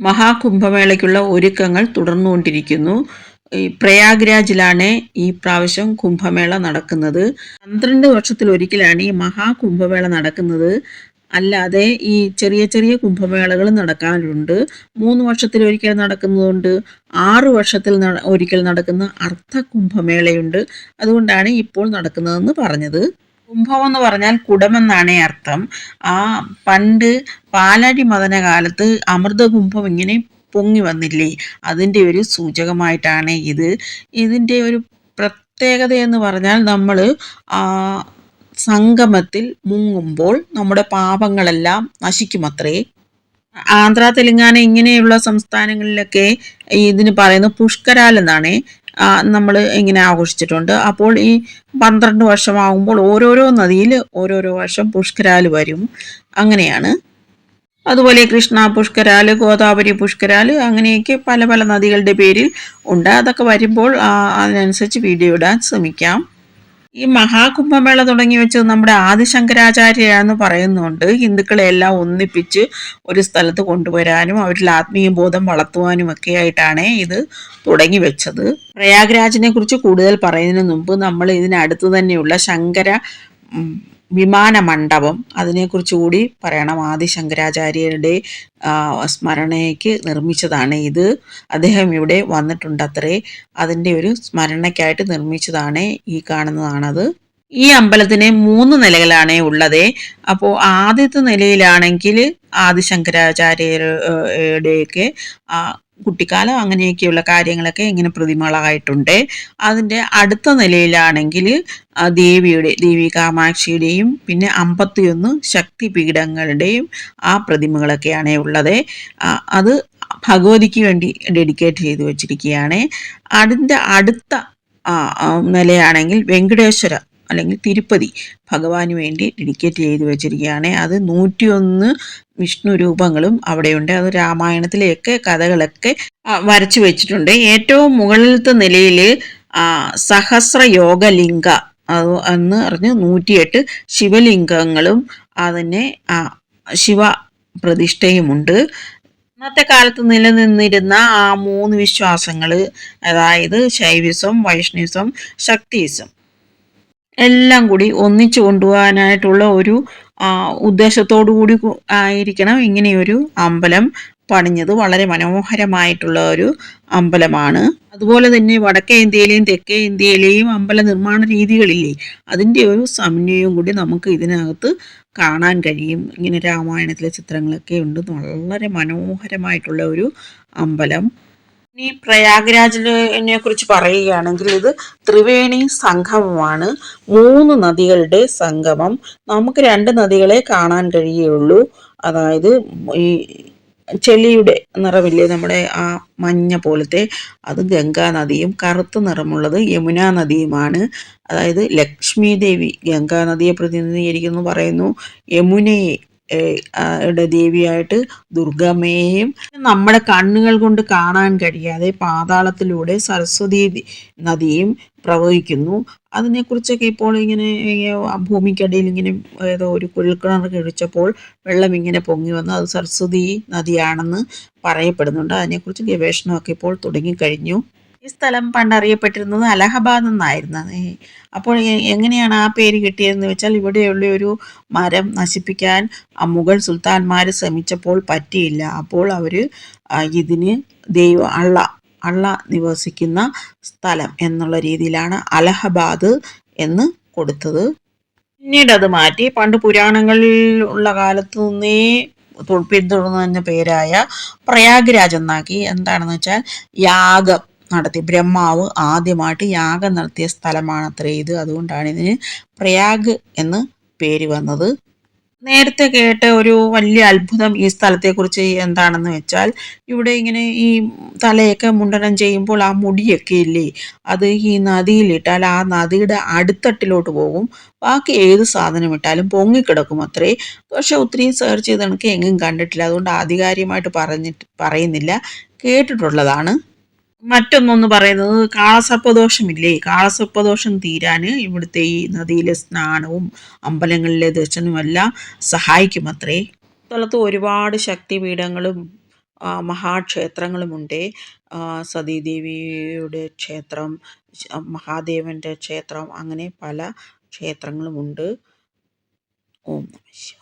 മഹാകുംഭമേളയ്ക്കുള്ള ഒരുക്കങ്ങൾ തുടർന്നുകൊണ്ടിരിക്കുന്നു. ഈ പ്രയാഗ്രാജിലാണ് ഈ പ്രാവശ്യം കുംഭമേള നടക്കുന്നത്. പന്ത്രണ്ട് വർഷത്തിൽ ഒരിക്കലാണ് ഈ മഹാകുംഭമേള നടക്കുന്നത്. അല്ലാതെ ഈ ചെറിയ ചെറിയ കുംഭമേളകൾ നടക്കാറുണ്ട്. മൂന്ന് വർഷത്തിൽ ഒരിക്കൽ നടക്കുന്നതുകൊണ്ട് ആറ് വർഷത്തിൽ ഒരിക്കൽ നടക്കുന്ന അർത്ഥ കുംഭമേളയുണ്ട് അതുകൊണ്ടാണ് ഇപ്പോൾ നടക്കുന്നതെന്ന് പറഞ്ഞത്. കുംഭം എന്ന് പറഞ്ഞാൽ കുടമെന്നാണ് അർത്ഥം. ആ പണ്ട് പാലാടി മദന കാലത്ത് അമൃതകുംഭം ഇങ്ങനെ പൊങ്ങി വന്നില്ലേ? അതിന്റെ ഒരു സൂചകമായിട്ടാണ് ഇത്. ഇതിന്റെ ഒരു പ്രത്യേകത എന്ന് പറഞ്ഞാൽ നമ്മൾ സംഗമത്തിൽ മുങ്ങുമ്പോൾ നമ്മുടെ പാപങ്ങളെല്ലാം നശിക്കുമത്രേ. ആന്ധ്ര തെലുങ്കാന ഇങ്ങനെയുള്ള സംസ്ഥാനങ്ങളിലൊക്കെ ഇതിന് പറയുന്നത് പുഷ്കരാൽ എന്നാണ്. നമ്മൾ ഇങ്ങനെ ആഘോഷിച്ചിട്ടുണ്ട്. അപ്പോൾ ഈ പന്ത്രണ്ട് വർഷമാകുമ്പോൾ ഓരോരോ നദിയിൽ ഓരോരോ വർഷം പുഷ്കരാൽ വരും. അങ്ങനെയാണ്. അതുപോലെ കൃഷ്ണ പുഷ്കരാൽ ഗോദാവരി പുഷ്കരാൽ അങ്ങനെയൊക്കെ പല പല നദികളുടെ പേരിൽ ഉണ്ട്. അതൊക്കെ വരുമ്പോൾ അതിനനുസരിച്ച് വീഡിയോ ഇടാൻ ശ്രമിക്കാം. ഈ മഹാകുംഭമേള തുടങ്ങി വെച്ചത് നമ്മുടെ ആദിശങ്കരാചാര്യയാണെന്ന് പറയുന്നുണ്ട്. ഹിന്ദുക്കളെ എല്ലാം ഒന്നിപ്പിച്ച് ഒരു സ്ഥലത്ത് കൊണ്ടുവരാനും അവരിൽ ആത്മീയ ബോധം വളർത്തുവാനും ഒക്കെ ആയിട്ടാണ് ഇത് തുടങ്ങി വെച്ചത്. പ്രയാഗ്രാജിനെ കുറിച്ച് കൂടുതൽ പറയുന്നതിന് മുമ്പ് നമ്മൾ ഇതിനടുത്ത് തന്നെയുള്ള ശങ്കര വിമാനമണ്ഡപം അതിനെക്കുറിച്ച് കൂടി പറയണം. ആദി ശങ്കരാചാര്യരുടെ സ്മരണയ്ക്ക് നിർമ്മിച്ചതാണ് ഇത്. അദ്ദേഹം ഇവിടെ വന്നിട്ടുണ്ട് അത്രേ അതിന്റെ ഒരു സ്മരണയ്ക്കായിട്ട് നിർമ്മിച്ചതാണ് ഈ കാണുന്നതാണത്. ഈ അമ്പലത്തിന് മൂന്ന് നിലകളാണ് ഉള്ളത്. അപ്പോൾ ആദ്യത്തെ നിലയിലാണെങ്കിൽ ആദിശങ്കരാചാര്യരുടെയൊക്കെ കുട്ടിക്കാലം അങ്ങനെയൊക്കെയുള്ള കാര്യങ്ങളൊക്കെ ഇങ്ങനെ പ്രതിമകളായിട്ടുണ്ട്. അതിന്റെ അടുത്ത നിലയിലാണെങ്കിൽ ദേവിയുടെ ദേവി കാമാക്ഷിയുടെയും പിന്നെ അമ്പത്തിയൊന്ന് ശക്തിപീഠങ്ങളുടെയും ആ പ്രതിമകളൊക്കെയാണ് ഉള്ളത്. അത് ഭഗവതിക്ക് വേണ്ടി ഡെഡിക്കേറ്റ് ചെയ്തു വച്ചിരിക്കുകയാണ്. അതിന്റെ അടുത്ത നിലയാണെങ്കിൽ വെങ്കടേശ്വര അല്ലെങ്കിൽ തിരുപ്പതി ഭഗവാന് വേണ്ടി ഡെഡിക്കേറ്റ് ചെയ്ത് വെച്ചിരിക്കുകയാണ്. അത് നൂറ്റിയൊന്ന് വിഷ്ണു രൂപങ്ങളും അവിടെയുണ്ട്. അത് രാമായണത്തിലെയൊക്കെ കഥകളൊക്കെ വരച്ചു വെച്ചിട്ടുണ്ട്. ഏറ്റവും മുകളിലത്തെ നിലയിൽ സഹസ്ര യോഗലിംഗ എന്ന് പറഞ്ഞ് നൂറ്റിയെട്ട് ശിവലിംഗങ്ങളും അതിനെ ശിവ പ്രതിഷ്ഠയുമുണ്ട്. ഇന്നത്തെ കാലത്ത് നിലനിന്നിരുന്ന ആ മൂന്ന് വിശ്വാസങ്ങൾ അതായത് ശൈവിസം വൈഷ്ണവിസം ശക്തിസം എല്ലാം കൂടി ഒന്നിച്ചു കൊണ്ടുപോകാനായിട്ടുള്ള ഒരു ഉദ്ദേശത്തോടു കൂടി ആയിരിക്കണം ഇങ്ങനെയൊരു അമ്പലം പണിഞ്ഞത്. വളരെ മനോഹരമായിട്ടുള്ള ഒരു അമ്പലമാണ്. അതുപോലെ തന്നെ വടക്കേ ഇന്ത്യയിലെയും തെക്കേ ഇന്ത്യയിലെയും അമ്പല നിർമ്മാണ രീതികളില്ലേ അതിന്റെ ഒരു സമന്വയവും കൂടി നമുക്ക് ഇതിനകത്ത് കാണാൻ കഴിയും. ഇങ്ങനെ രാമായണത്തിലെ ചിത്രങ്ങളൊക്കെ ഉണ്ട്. വളരെ മനോഹരമായിട്ടുള്ള ഒരു അമ്പലം. ഇനി പ്രയാഗ്രാജിനെ കുറിച്ച് പറയുകയാണെങ്കിൽ ഇത് ത്രിവേണി സംഗമമാണ്. മൂന്ന് നദികളുടെ സംഗമം. നമുക്ക് രണ്ട് നദികളെ കാണാൻ കഴിയുള്ളൂ. അതായത് ഈ ചെളിയുടെ നിറമില്ലേ നമ്മുടെ ആ മഞ്ഞ പോലത്തെ അത് ഗംഗാ നദിയും കറുത്ത നിറമുള്ളത് യമുനാ നദിയുമാണ്. അതായത് ലക്ഷ്മി ദേവി ഗംഗാ നദിയെ പ്രതിനിധീകരിക്കുന്നു പറയുന്നു. യമുനയെ ദേവിയായിട്ട് ദുർഗമ്മയെയും നമ്മുടെ കണ്ണുകൾ കൊണ്ട് കാണാൻ കഴിയാതെ പാതാളത്തിലൂടെ സരസ്വതി നദിയും പ്രവഹിക്കുന്നു. അതിനെക്കുറിച്ചൊക്കെ ഇപ്പോൾ ഇങ്ങനെ ഭൂമിക്കടിയിൽ ഇങ്ങനെ ഏതോ ഒരു കുഴൽക്കിണർ കഴിച്ചപ്പോൾ വെള്ളം ഇങ്ങനെ പൊങ്ങി വന്ന്. അത് സരസ്വതി നദിയാണെന്ന് പറയപ്പെടുന്നുണ്ട്. അതിനെക്കുറിച്ച് ഗവേഷണമൊക്കെ ഇപ്പോൾ തുടങ്ങിക്കഴിഞ്ഞു. ഈ സ്ഥലം പണ്ടറിയപ്പെട്ടിരുന്നത് അലഹബാദ് എന്നായിരുന്നു അപ്പോൾ എങ്ങനെയാണ് ആ പേര് കിട്ടിയതെന്ന് വെച്ചാൽ ഇവിടെയുള്ള ഒരു മരം നശിപ്പിക്കാൻ മുഗൾ സുൽത്താൻമാർ ശ്രമിച്ചപ്പോൾ പറ്റിയില്ല. അപ്പോൾ അവർ ഇതിന് ദൈവ അള്ള അള്ള നിവസിക്കുന്ന സ്ഥലം എന്നുള്ള രീതിയിലാണ് അലഹബാദ് എന്ന് കൊടുത്തത്. പിന്നീട് അത് മാറ്റി. പണ്ട് പുരാണങ്ങളിൽ ഉള്ള കാലത്ത് നിന്നേ പിന്തുടർന്ന പേരായ പ്രയാഗ്രാജ് എന്നാക്കി. എന്താണെന്ന് വെച്ചാൽ യാഗം. നടത്തി ബ്രഹ്മാവ് ആദ്യമായിട്ട് യാഗം നടത്തിയ സ്ഥലമാണത്രേ ഇത്. അതുകൊണ്ടാണ് ഇതിന് പ്രയാഗ് എന്ന് പേര് വന്നത്. നേരത്തെ കേട്ട ഒരു വലിയ അത്ഭുതം ഈ സ്ഥലത്തെക്കുറിച്ച് എന്താണെന്ന് വെച്ചാൽ ഇവിടെ ഇങ്ങനെ ഈ തലയൊക്കെ മുണ്ടനം ചെയ്യുമ്പോൾ ആ മുടിയൊക്കെ ഇല്ലേ? അത് ഈ നദിയിലിട്ടാൽ ആ നദിയുടെ അടിത്തട്ടിലോട്ട് പോകും. ബാക്കി ഏത് സാധനം ഇട്ടാലും പൊങ്ങിക്കിടക്കും അത്രേ. പക്ഷെ ഒത്തിരി സെർച്ച് ചെയ്ത് എനിക്ക് എങ്ങും കണ്ടിട്ടില്ല. അതുകൊണ്ട് ആധികാരികമായിട്ട് പറഞ്ഞിട്ട് പറയുന്നില്ല. കേട്ടിട്ടുള്ളതാണ്. മറ്റൊന്നൊന്ന് പറയുന്നത് കാളസർപ്പദോഷമില്ലേ? കാളസർപ്പദോഷം തീരാൻ ഇവിടുത്തെ ഈ നദിയിലെ സ്നാനവും അമ്പലങ്ങളിലെ ദർശനവും എല്ലാം സഹായിക്കും അത്രേ സ്ഥലത്ത് ഒരുപാട് ശക്തിപീഠങ്ങളും മഹാക്ഷേത്രങ്ങളുമുണ്ട്. സതീദേവിയുടെ ക്ഷേത്രം മഹാദേവന്റെ ക്ഷേത്രം അങ്ങനെ പല ക്ഷേത്രങ്ങളുമുണ്ട്. ഓം നമ